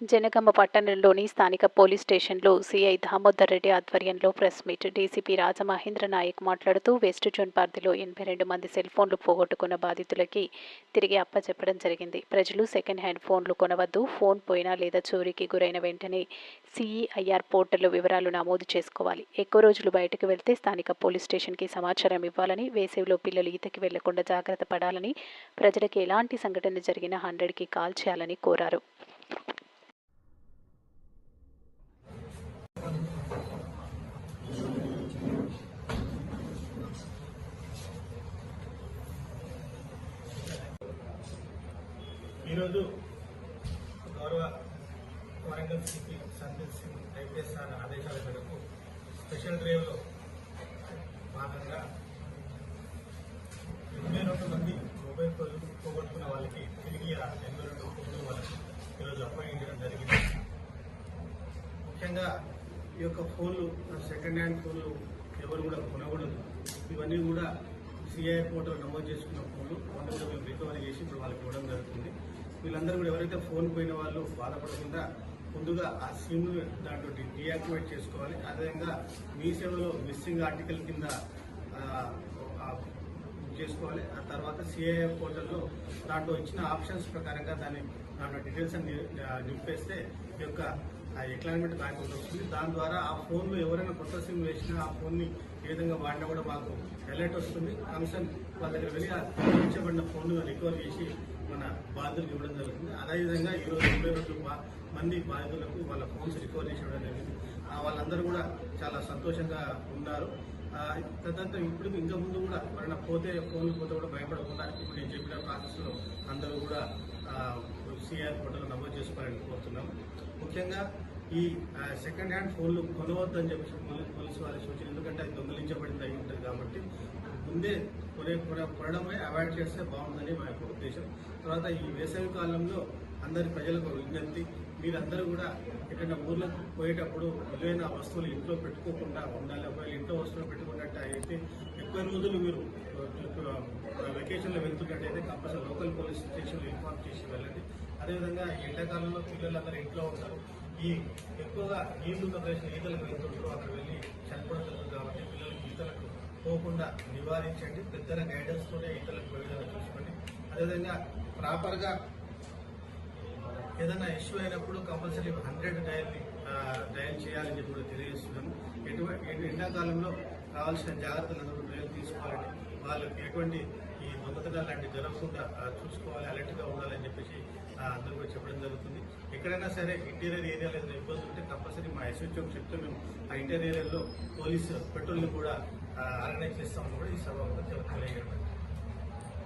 జనగమ్మ పట్టణంలోని స్థానిక పోలీస్ స్టేషన్లో సీఐ దామోదర్ రెడ్డి ఆధ్వర్యంలో press meet. DCP Rajamahendra Nayak మాట్లాడుతూ వెస్ట్ జోన్ పరిధిలో ఎనభై రెండు మంది సెల్ ఫోన్లు పోగొట్టుకున్న బాధితులకి తిరిగి అప్పచెప్పడం జరిగింది. ప్రజలు సెకండ్ హ్యాండ్ ఫోన్లు కొనవద్దు ఫోన్ పోయినా లేదా చోరీకి గురైన వెంటనే సిఈఐఆర్ పోర్టల్లో వివరాలు నమోదు చేసుకోవాలి. ఎక్కువ రోజులు బయటకు వెళ్తే స్థానిక పోలీస్ స్టేషన్కి సమాచారం ఇవ్వాలని వేసవిలో పిల్లలు ఈతకి వెళ్ళకుండా జాగ్రత్త పడాలని ప్రజలకు ఎలాంటి సంఘటన జరిగినా హండ్రెడ్కి కాల్ చేయాలని కోరారు. ఈరోజు గౌరవ Warangal CP Sandeep Singh IPS sir ఆదేశాల మేరకు స్పెషల్ డ్రైవ్లో భాగంగా ఎనభై రెండు మంది మొబైల్ పోగొట్టుకున్న వాళ్ళకి తిరిగి ఆ ఎనభై రెండు ఫోన్లు వాళ్ళకి ఈరోజు అప్పగించడం జరిగింది. ముఖ్యంగా ఈ యొక్క ఫోన్లు సెకండ్ హ్యాండ్ ఫోన్లు ఎవరు కూడా కొనకూడదు. ఇవన్నీ కూడా సిఐ పోర్టల్ నమోదు చేసుకున్న ఫోన్లు అవన్నీ కూడా మేము రికవరీ చేసి ఇప్పుడు వాళ్ళకి ఇవ్వడం జరుగుతుంది. వీళ్ళందరూ కూడా ఎవరైతే ఫోన్ పోయిన వాళ్ళు బాధపడకుండా ముందుగా ఆ సిమ్ దాంట్లో డీయాక్టివేట్ చేసుకోవాలి. అదేవిధంగా మీ సేవలో మిస్సింగ్ ఆర్టికల్ కింద చేసుకోవాలి. ఆ తర్వాత సిఐఏ పోర్టల్లో దాంట్లో ఇచ్చిన ఆప్షన్స్ ప్రకారంగా దాన్ని దాంట్లో డీటెయిల్స్ అన్ని నింపేస్తే ఈ యొక్క ఎక్లాన్మెంట్ బ్యాంక్ వస్తుంది. దాని ద్వారా ఆ ఫోన్లో ఎవరైనా కొత్త సిమ్ వేసినా ఆ ఫోన్ని ఏ విధంగా వాడినా కూడా మాకు అలర్ట్ వస్తుంది. కమిషన్ వాళ్ళ దగ్గర వెళ్ళి ఆ ఇచ్చబడిన రికవర్ చేసి మన బాధితులకు ఇవ్వడం జరుగుతుంది. అదేవిధంగా ఈరోజు ఇరవై రోజులు మంది బాధితులకు వాళ్ళ ఫోన్స్ రికవర్ చేసి ఇవ్వడం జరిగింది. వాళ్ళందరూ కూడా చాలా సంతోషంగా ఉన్నారు. తదంతా ఇప్పుడు ఇంకా ముందు కూడా ఎవరైనా పోతే ఫోన్లు పోతే కూడా భయపడకుండా ఇప్పుడు నేను చెప్పిన ప్రాసెస్లో అందరూ కూడా సిఆర్ పోర్టల్ నమోదు చేసుకోవాలని కోరుతున్నాం. ముఖ్యంగా ఈ సెకండ్ హ్యాండ్ ఫోన్లు కొనవద్దని చెప్పి పోలీసు వారి సూచన ఎందుకంటే అది దొంగిలించబడింది అయి ఉంటుంది కాబట్టి ముందే కొనే కొనడమే అవాయిడ్ చేస్తే బాగుందని మా యొక్క ఉద్దేశం. తర్వాత ఈ వేసవి కాలంలో అందరి ప్రజలకు విజ్ఞప్తి. మీరందరూ కూడా ఎక్కడైనా ఊర్లకు పోయేటప్పుడు విలువైన వస్తువులు ఇంట్లో పెట్టుకోకుండా ఉండాలి. ఒకవేళ ఇంట్లో వస్తువులు పెట్టుకున్నట్టు అయితే ఎక్కువ రోజులు మీరు వెకేషన్లో వెళ్తున్నట్టయితే కంపల్సరీ లోకల్ పోలీస్ స్టేషన్లో ఇన్ఫార్మ్ చేసి వెళ్ళండి. అదేవిధంగా ఈ ఎండాకాలంలో పిల్లలందరూ ఇంట్లో ఉంటారు ఈ ఎక్కువగా నీళ్ళు ప్రదేశం ఈతలకు వెళ్తుంటారు. అక్కడ వెళ్ళి చనిపోవడం జరుగుతుంది కాబట్టి పిల్లలకి ఈతలకు తప్పకుండా నివారించండి. పెద్దల గైడెన్స్ తోనే ఈతలకు ప్రయోజనం చూసుకోండి. అదేవిధంగా ప్రాపర్గా ఏదైనా ఇష్యూ అయినప్పుడు కంపల్సరీ హండ్రెడ్ డయల్ డయల్ చేయాలని చెప్పి కూడా తెలియజేస్తున్నాము. ఎటువంటి ఎండాకాలంలో కావాల్సిన జాగ్రత్తలు అందరూ ప్రజలు తీసుకోవాలని వాళ్ళకి ఎటువంటి ఈ దొంగతనాలు లాంటివి జరగకుండా చూసుకోవాలి అలర్ట్గా ఉండాలని చెప్పేసి అందరూ కూడా చెప్పడం జరుగుతుంది. ఎక్కడైనా సరే ఇంటీరియర్ ఏరియాలో ఏదైనా ఇబ్బంది ఉంటే కంపల్సరీ మా ఎస్హెచ్ఓకి చెప్తే మేము ఆ ఇంటీరియర్ ఏరియాలో పోలీసు పెట్రోల్ని కూడా Uh, I make this song for you, so I'll put it on the.